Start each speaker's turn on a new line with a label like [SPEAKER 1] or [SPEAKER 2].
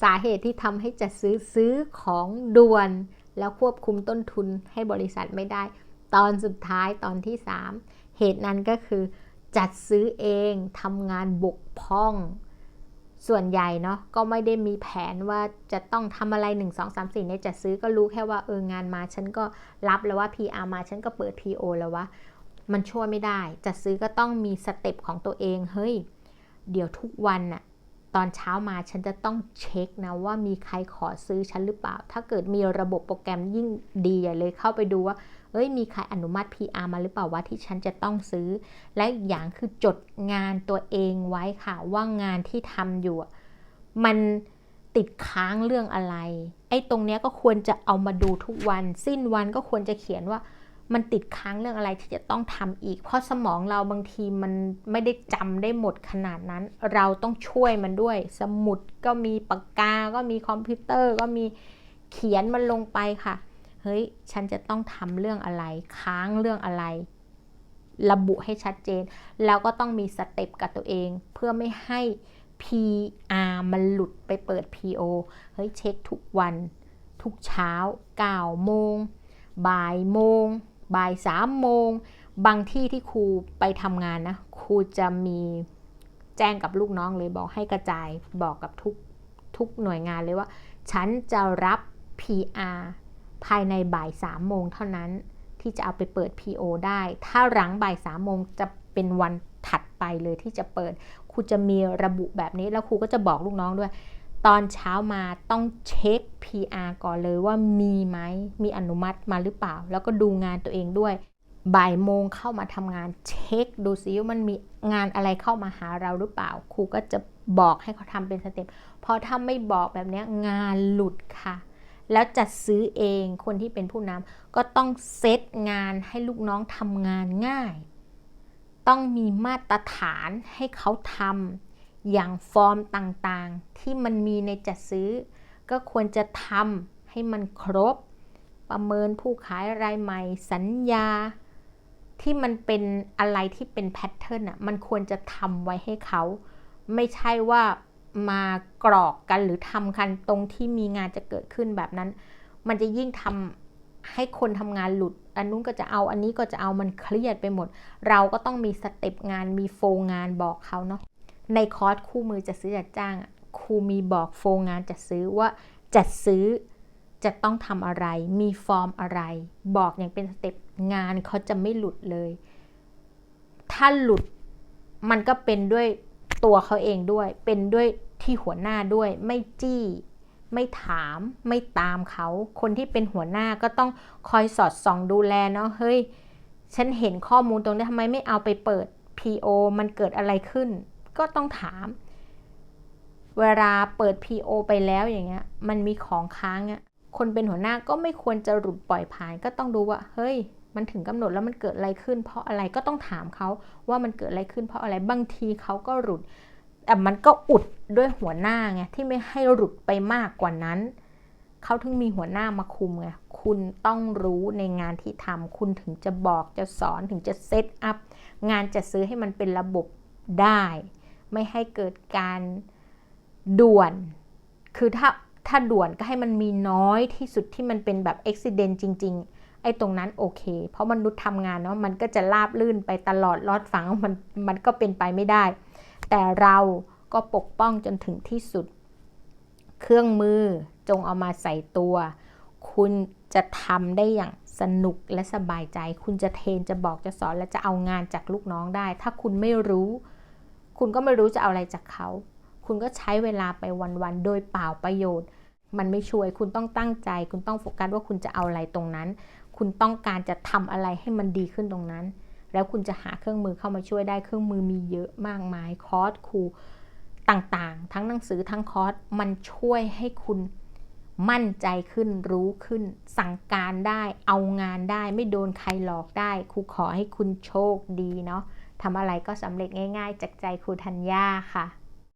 [SPEAKER 1] สาเหตุที่ทำให้จัดซื้อซื้อของด่วน แล้วควบคุมต้นทุนให้บริษัทไม่ได้ ตอนสุดท้ายตอนที่ 3 เหตุนั้นก็คือจัดซื้อเองทำงานบกพร่อง ส่วนใหญ่เนาะก็ไม่ได้มีแผนว่าจะต้องทำอะไร 1 2 3 4ในจัดซื้อก็รู้แค่ว่าเอองานมาฉันก็รับแล้วว่า PR มาฉันก็เปิด PO แล้วว่ามันช่วยไม่ได้ จัดซื้อก็ต้องมีสเต็ปของตัวเองเฮ้ย เดี๋ยวทุกวันน่ะ ตอนเช้ามาฉันจะต้องเช็คนะว่ามีใครขอซื้อฉันหรือเปล่า ถ้าเกิดมีระบบโปรแกรมยิ่งดีใหญ่เลยเข้าไปดูว่า เอ้ยมีใครอนุมัติ PR มาหรือเปล่าว่าที่ฉันจะต้องซื้อ และอีกอย่างคือจดงานตัวเองไว้ค่ะ ว่างานที่ทำอยู่ มันติดค้างเรื่องอะไร ไอ้ตรงเนี้ยก็ควรจะเอามาดูทุกวัน สิ้นวันก็ควรจะเขียนว่า มันติดค้างเรื่องอะไรที่จะต้องทำอีก เพราะสมองเราบางทีมันไม่ได้จำได้หมดขนาดนั้น เราต้องช่วยมันด้วย สมุดก็มีปากกา ก็มีคอมพิวเตอร์ ก็มีเขียนมันลงไปค่ะ เฮ้ย ฉันจะต้องทำเรื่องอะไร ค้างเรื่องอะไร ระบุให้ชัดเจน แล้วก็ต้องมีสเต็ปกับตัวเอง เพื่อไม่ให้ PR มันหลุดไปเปิด PO เฮ้ย เช็คทุกวัน ทุกเช้า9โมงบ่ายโมง บ่ายสามโมง บางที่ที่ครูไปทำงานนะครูจะมีแจ้งกับลูกน้องเลยบอกให้กระจายบอกกับทุกทุกหน่วยงานเลยว่า ฉันจะรับ PR ภายในบ่ายสามโมงเท่านั้นที่จะเอาไปเปิด PO ได้ ถ้าหลังบ่ายสามโมงจะเป็นวันถัดไปเลยที่จะเปิด ครูจะมีระบุแบบนี้แล้วครูก็จะบอกลูกน้องด้วย ตอนเช้ามาต้องเช็ค PR ก่อนเลยว่ามีไหม มีอนุมัติมาหรือเปล่า แล้วก็ดูงานตัวเองด้วย บ่ายโมงเข้ามาทำงานเช็ค ดูซิว่ามันมีงานอะไรเข้ามาหาเราหรือเปล่า ครูก็จะบอกให้เขาทำเป็นสเต็ปพราะถ้าไม่บอกแบบนี้งานหลุดค่ะ แล้วจัดซื้อเองคนที่เป็นผู้นำก็ต้องเซตงานให้ลูกน้องทำงานง่าย ต้องมีมาตรฐานให้เขาทำ อย่างฟอร์มต่างๆ ที่มันมีในจัดซื้อ ก็ควรจะทำให้มันครบ ประเมินผู้ขายรายใหม่ สัญญา ที่มันเป็นอะไรที่เป็นแพทเทิร์นอะมันควรจะทำไว้ให้เขา ไม่ใช่ว่ามากรอกกันหรือทำกันตรงที่มีงานจะเกิดขึ้นแบบนั้น มันจะยิ่งทำให้คนทำงานหลุด อันนู้นก็จะเอาอันนี้ก็จะเอามันเครียดไปหมด เราก็ต้องมีสเต็ปงานมีโฟงานบอกเขาเนาะ ในคอร์สคู่มือจะซื้อจัดจ้างครูมีบอกโฟงานจัดซื้อว่าจัดซื้อจะต้องทำอะไร มีฟอร์มอะไร บอกอย่างเป็นสเต็ปงานเขาจะไม่หลุดเลย ถ้าหลุดมันก็เป็นด้วยตัวเขาเองด้วย เป็นด้วยที่หัวหน้าด้วย ไม่จี้ ไม่ถาม ไม่ตามเขา คนที่เป็นหัวหน้าก็ต้องคอยสอดส่องดูแลเนาะ เฮ้ย ฉันเห็นข้อมูลตรงนี้ทำไมไม่เอาไปเปิด PO มันเกิดอะไรขึ้น ก็ต้องถาม เวลาเปิด PO ไปแล้วอย่างเงี้ย มันมีของค้างอะคนเป็นหัวหน้าก็ไม่ควรจะหลุดปล่อยผ่าน ก็ต้องดูว่า เฮ้ย มันถึงกำหนดแล้วมันเกิดอะไรขึ้น เพราะอะไรก็ต้องถามเขาว่ามันเกิดอะไรขึ้นเพราะอะไรบางทีเขาก็หลุดแต่มันก็อุดด้วยหัวหน้าไงที่ไม่ให้หลุดไปมากกว่านั้นเขาถึงมีหัวหน้ามาคุมไงคุณต้องรู้ในงานที่ทำคุณถึงจะบอกจะสอนถึงจะเซตอัพงานจะซื้อให้มันเป็นระบบได้ ไม่ให้เกิดการด่วน คือถ้าถ้าด่วนก็ให้มันมีน้อยที่สุดที่มันเป็นแบบอุบิเหตุจริง ๆ ไอ้ตรงนั้นโอเค เพราะมนุษย์ทำงานเนาะมันก็จะราบลื่นไปตลอดรอดฝังมันมันก็เป็นไปไม่ได้ แต่เราก็ปกป้องจนถึงที่สุด เครื่องมือจงเอามาใส่ตัว คุณจะทำได้อย่างสนุกและสบายใจ คุณจะเทรนจะบอกจะสอนและจะเอางานจากลูกน้องได้ ถ้าคุณไม่รู้ คุณก็ไม่รู้จะเอาอะไรจากเขา คุณก็ใช้เวลาไปวันๆ โดยเปล่าประโยชน์ มันไม่ช่วย คุณต้องตั้งใจ คุณต้องโฟกัสว่าคุณจะเอาอะไรตรงนั้น คุณต้องการจะทำอะไรให้มันดีขึ้นตรงนั้น แล้วคุณจะหาเครื่องมือเข้ามาช่วยได้ เครื่องมือมีเยอะมากมาย คอร์สครูต่างๆ ทั้งหนังสือทั้งคอร์ส มันช่วยให้คุณมั่นใจขึ้น รู้ขึ้น สั่งการได้ เอางานได้ ไม่โดนใครหลอกได้ ครูขอให้คุณโชคดีเนาะ ทำอะไรก็สำเร็จง่าย ๆ จากใจครูธัญญาค่ะ